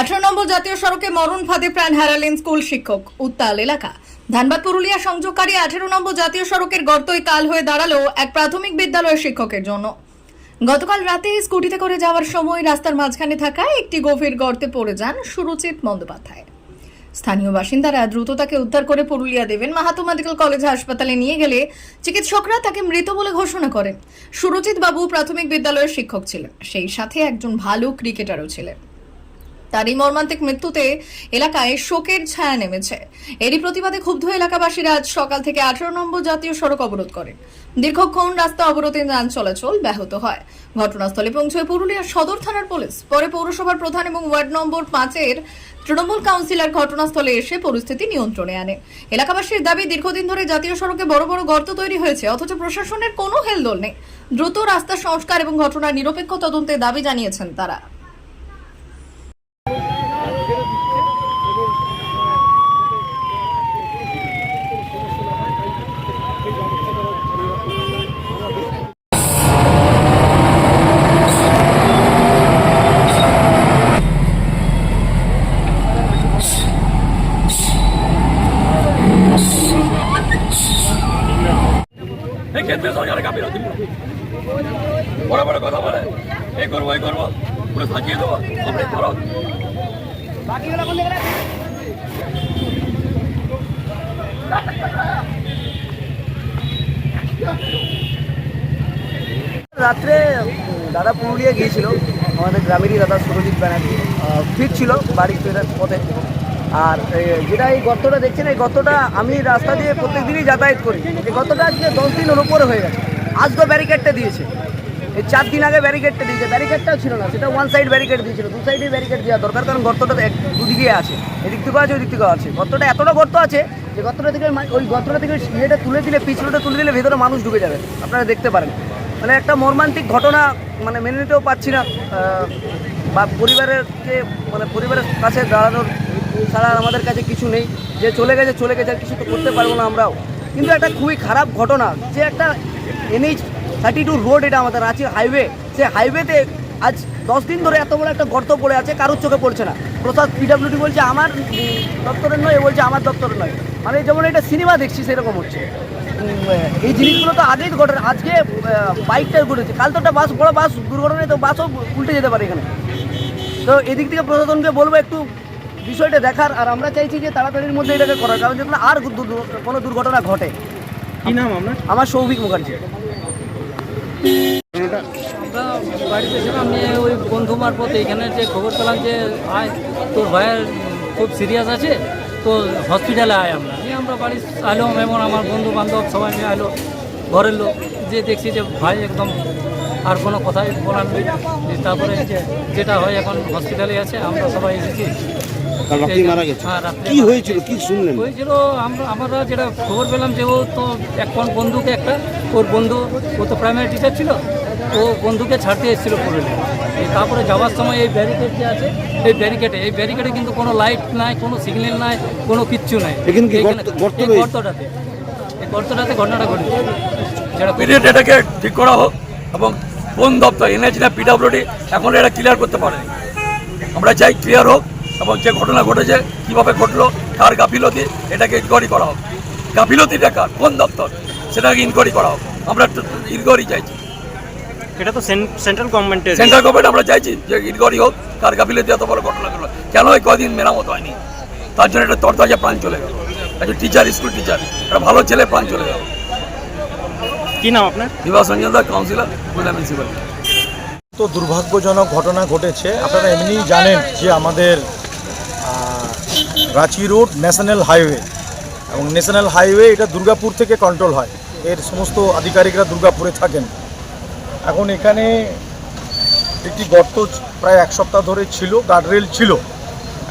আঠারো নম্বর জাতীয় সড়কে মরণ ফাঁদে প্রাণ হারালেন স্কুল শিক্ষক উত্তাল এলাকা। ধানবাদ পুরুলিয়া সংযোগকারী আঠেরো নম্বর জাতীয় সড়কের গর্তই কাল হয়ে দাঁড়াল এক প্রাথমিক বিদ্যালয়ের শিক্ষকের জন্য। গতকাল রাতে স্কুটিতে করে যাওয়ার সময় রাস্তার মাঝখানে থাকা একটি গভীর গর্তে পড়ে যান সুরুচিত বন্দ্যোপাধ্যায়। স্থানীয় বাসিন্দারা দ্রুত তাকে উদ্ধার করে পুরুলিয়া দেবেন। মাহাতো মেডিকেল কলেজ হাসপাতালে নিয়ে গেলে চিকিৎসকরা তাকে মৃত বলে ঘোষণা করেন। সুরজিৎ বাবু প্রাথমিক বিদ্যালয়ের শিক্ষক ছিলেন। সেই সাথে একজন ভালো ক্রিকেটারও ছিলেন। তার এই মর্মান্তিক মৃত্যুতে এলাকায় শোকের ছায়া নেমেছে। এরই প্রতিবাদে ক্ষুব্ধ এলাকাবাসীরা আজ সকাল থেকে আঠারো নম্বর জাতীয় সড়ক অবরোধ করেন। দীর্ঘক্ষণ রাস্তা অবরোধে যান চলাচল ব্যাহত হয়। ঘটনাস্থলে পৌঁছয় পুরুলিয়া সদর থানার পুলিশ। পরে পৌরসভার প্রধান এবং ওয়ার্ড নম্বর পাঁচের তৃণমূল কাউন্সিলর ঘটনাস্থলে এসে পরিস্থিতি নিয়ন্ত্রণে আনে। এলাকাবাসীর দাবি, দীর্ঘদিন ধরে জাতীয় সড়কে বড় বড় গর্ত তৈরি হয়েছে, অথচ প্রশাসনের কোনো হেলদোল নেই। দ্রুত রাস্তা সংস্কার এবং ঘটনার নিরপেক্ষ তদন্তের দাবি জানিয়েছেন তারা। কেন্দ্রীয় সরকারের গাফিলতি বড় বড় কথা বলে। এই করব এই করব। পুরো সাজিয়ে দেবো আপনি করো রাত্রে, দাদা পুরুলিয়া গিয়েছিল। আমাদের গ্রামেরই দাদা সুরজিৎ ব্যানার্জি ফিরছিল বাড়ি ফেরার পথে আর যেটা এই গর্তটা দেখছেন, এই গর্তটা আমি রাস্তা দিয়ে প্রত্যেক দিনই যাতায়াত করি। এই গর্তটা আজকে দশ দিনের উপরে হয়ে গেছে। আজকে ব্যারিকেডটা দিয়েছে। এই চার দিন আগে ব্যারিকেডটা দিয়েছে। ব্যারিকেডটাও ছিল না, সেটা ওয়ান সাইড ব্যারিকেড দিয়েছিল। দু সাইডে ব্যারিকেড দেওয়া দরকার, কারণ গর্তটা দুদিকে আছে। এদিক থেকেও আছে ওই দিক থেকেও আছে। গর্তটা এতটা গর্ত আছে যে গর্তটা থেকে ওই গর্তটা থেকে ইয়েটা তুলে দিলে পিছলটা তুলে দিলে ভেতরে মানুষ ঢুকে যাবে। আপনারা দেখতে পারেন। মানে একটা মর্মান্তিক ঘটনা মানে মেনে নিতেও পারছি না বা পরিবারেরকে মানে পরিবারের কাছে দাঁড়ানোর ছাড়া আমাদের কাছে কিছু নেই। যে চলে গেছে চলে গেছে, আর কিছু তো করতে পারব না আমরাও। কিন্তু একটা খুবই খারাপ ঘটনা, যে একটা এনএইচ থার্টি টু রোড এটা আমাদের রাঁচি হাইওয়ে সে হাইওয়েতে আজ দশ দিন ধরে এত বড় একটা গর্ত পড়ে আছে, কারোর চোখে পড়ছে না। প্রসাদ পিডাব্লিউডি বলছে, আমার দপ্তরের নয় বলছে, আমার দপ্তরের নয়। মানে যেমন এটা সিনেমা দেখছি, সেরকম হচ্ছে। এই জিনিসগুলো তো আগেই ঘটে, আজকে বাইকটা ঘটেছে। কাল তো একটা বাস, বড় বাস, দুর্ঘটনায় তো বাসও উল্টে যেতে পারে এখানে। তো এদিক থেকে প্রশাসনকে বলব, একটু বিষয়টা দেখার আর আমরা চাইছি যে তাড়াতাড়ির মধ্যে এটাকে করার। কারণ যেন আর কোনো দুর্ঘটনা ঘটে। কি নাম আপনার? আমার সৌভিক মুখার্জি। আমরা বাড়িতে ছিলাম নিয়ে ওই বন্ধু মারফত এখানে যে খবর পেলাম যে আয় তোর ভাইয়ের খুব সিরিয়াস আছে তো হসপিটালে আয় আমরা। নিয়ে আমরা বাড়ি আইলাম এবং আমার বন্ধু বান্ধব সবাই নিয়ে আইলো ঘরের লোক। যে দেখছি যে ভাই একদম আর কোনো কথাই বলার নেই। তারপরে যে যেটা হয় এখন হসপিটালে আছে আমরা সবাই এসেছি। কাল রাত্রি মারা গেছে। হ্যাঁ, রাত্রে কি মারা হয়েছিল? কি শুনলেন? হয়েছিল আমরা আমরা যেটা খবর পেলাম যে ও তো এক বন্ধুকে একটা ওর বন্ধু ও তো প্রাইমারি টিচার ছিল ও বন্ধুকে ছাড়তে এসেছিল পুরুলিয়া। এই তারপরে যাওয়ার সময় এই ব্যারিকেড যে আছে এই ব্যারিকেডে এই ব্যারিকেডে কিন্তু কোনো লাইট নাই কোনো সিগন্যাল নাই কোনো কিচ্ছু নাই। এখানে কি এইখানে- গর্ত- গর্ত এই রয়েছে? গর্তটাতে এই গর্তটাতে ঘটনাটা ঘটেছে। যেটা পিরিয়ড এটাকে ঠিক করা হোক এবং কোন দপ্তর এনএইচ না পিডাব্লিউডি এখন এটা ক্লিয়ার করতে পারেনি। আমরা চাই ক্লিয়ার হোক। এবং যে ঘটনা ঘটেছে কীভাবে ঘটলো কার গাফিলতি এটাকে ইনকোয়ারি করা হোক। গাফিলতিটা কার কোন দপ্তর সেটাকে ইনকোয়ারি করা হোক। আমরা ইনকোয়ারি চাইছি। এটা তো সেন্ট্রাল গভর্নমেন্টের সেন্ট্রাল গভর্নমেন্ট আমরা চাইছি যে ইনকোয়ারি হোক কার গাফিলতি এত বড় ঘটনা ঘটলো। কেন এই কদিন মেরামত হয়নি? তার জন্য একটা তরতাজা প্রাণ চলে গেল। একজন টিচার স্কুল টিচার একটা ভালো ছেলে প্রাণ চলে গেল। কি নাম আপনার? বিভাগ সঞ্জন দা কাউন্সিলর মিউনিসিপ্যালিটি তো দুর্ভাগ্যজনক ঘটনা ঘটেছে। আপনারা এমনিই জানেন যে আমাদের রাঁচি রোড ন্যাশনাল হাইওয়ে এবং ন্যাশনাল হাইওয়ে এটা দুর্গাপুর থেকে কন্ট্রোল হয়। এর সমস্ত আধিকারিকরা দুর্গাপুরে থাকেন। এখন এখানে একটি গর্ত প্রায় এক সপ্তাহ ধরে ছিল গার্ডরেল ছিল।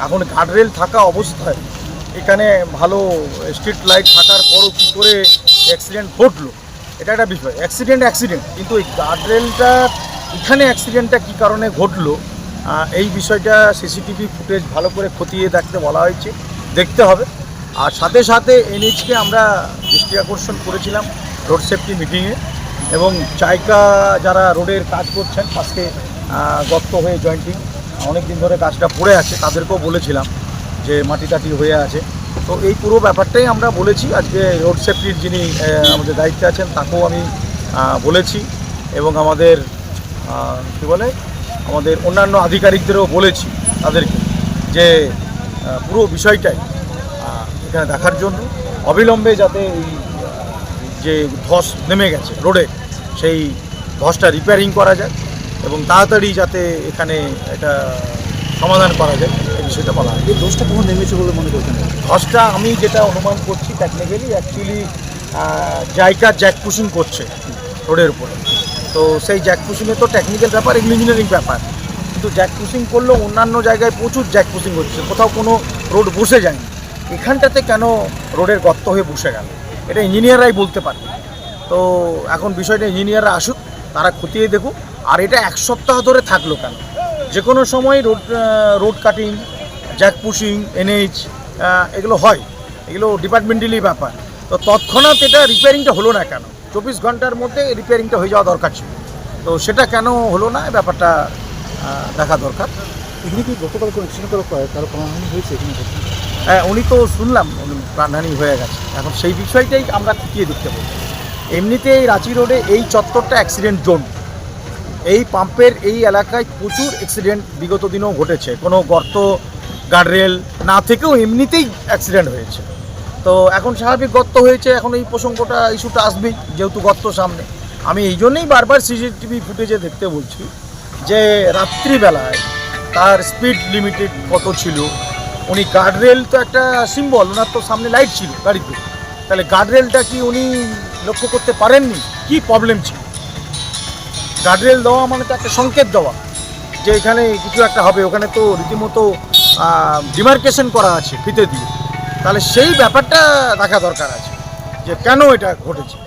এখন গার্ডরেল থাকা অবস্থায় এখানে ভালো স্ট্রিট লাইট থাকার পরও কী করে অ্যাক্সিডেন্ট ঘটলো, এটা একটা বিষয়। অ্যাক্সিডেন্ট অ্যাক্সিডেন্ট কিন্তু এই গার্ডরেলটা এখানে অ্যাক্সিডেন্টটা কী কারণে ঘটলো এই বিষয়টা সিসিটিভি ফুটেজ ভালো করে খতিয়ে দেখতে বলা হয়েছে। দেখতে হবে। আর সাথে সাথে এনএইচকে আমরা দৃষ্টি আকর্ষণ করেছিলাম রোড সেফটি মিটিংয়ে। এবং চাইকা যারা রোডের কাজ করছেন, আজকে গর্ত হয়ে জয়েন্টিং অনেক দিন ধরে কাজটা পড়ে আছে, তাদেরকেও বলেছিলাম যে মাটি টাটি হয়ে আছে। তো এই পুরো ব্যাপারটাই আমরা বলেছি। আজকে রোড সেফটির যিনি আমাদের দায়িত্বে আছেন, তাকেও আমি বলেছি। এবং আমাদের কী বলে আমাদের অন্যান্য আধিকারিকদেরও বলেছি তাদেরকে যে পুরো বিষয়টাই এখানে দেখার জন্য অবিলম্বে যাতে এই যে ধস নেমে গেছে রোডে সেই ধসটা রিপেয়ারিং করা যায় এবং তাড়াতাড়ি যাতে এখানে এটা সমাধান করা যায় এই বিষয়টা বলা হয়। এই দোষটা কখন নেমেছে বলে মনে করছেন? ধসটা আমি যেটা অনুমান করছি টেকনিক্যালি অ্যাকচুয়ালি জায়গা জ্যাক পুশিং করছে রোডের উপরে। তো সেই জ্যাক পুশিংয়ে তো টেকনিক্যাল ব্যাপার এগুলো ইঞ্জিনিয়ারিং ব্যাপার। কিন্তু জ্যাক পুশিং করলেও অন্যান্য জায়গায় প্রচুর জ্যাক পুশিং হচ্ছে, কোথাও কোনো রোড বসে যায়নি। এখানটাতে কেন রোডের গর্ত হয়ে বসে গেল? এটা ইঞ্জিনিয়াররাই বলতে পারবে। তো এখন বিষয়টা ইঞ্জিনিয়াররা আসুক, তারা খতিয়ে দেখুক, আর এটা এক সপ্তাহ ধরে থাকল কেন? যে কোনো সময় road road cutting jack pushing NH এগুলো হয়। এগুলো ডিপার্টমেন্টালি ব্যাপার। তো তৎক্ষণাৎ এটা রিপেয়ারিংটা হলো না কেন? চব্বিশ ঘণ্টার মধ্যে রিপেয়ারিংটা হয়ে যাওয়া দরকার ছিল। তো সেটা কেন হলো না? ব্যাপারটা দেখা দরকার। এখানে কি গতকাল কোনো অ্যাক্সিডেন্ট করার কারও প্রাণহানি হয়েছে এখানে? হ্যাঁ উনি তো শুনলাম উনি প্রাণহানি হয়ে গেছে। এখন সেই বিষয়টাই আমরা খতিয়ে দেখতে বলছি এমনিতে এই রাঁচি রোডে এই চত্বরটা অ্যাক্সিডেন্ট জোন এই পাম্পের এই এলাকায় প্রচুর অ্যাক্সিডেন্ট বিগত দিনেও ঘটেছে। কোনো গর্ত গার্ডরেল না থেকেও এমনিতেই অ্যাক্সিডেন্ট হয়েছে। তো এখন স্বাভাবিক গর্ত হয়েছে, এখন এই প্রসঙ্গটা, ইস্যুটা আসবেই, যেহেতু গর্ত সামনে। আমি এই জন্যেই বারবার সিসিটিভি ফুটেজে দেখতে বলছি যে, রাত্রিবেলায় তার স্পিড লিমিটেড কত ছিল? উনি গার্ডরেল তো একটা সিম্বল ওনার তো সামনে লাইট ছিল গাড়িতে। তাহলে গার্ডরেলটা কি উনি লক্ষ্য করতে পারেননি? কি প্রবলেম ছিল? গার্ডরেল দেওয়া মানে তো একটা সংকেত দেওয়া, যে এখানে কিছু একটা হবে। ওখানে তো রীতিমতো ডিমার্কেশন করা আছে ফিতে দিয়ে। তাহলে সেই ব্যাপারটা দেখা দরকার আছে যে কেন এটা ঘটেছে।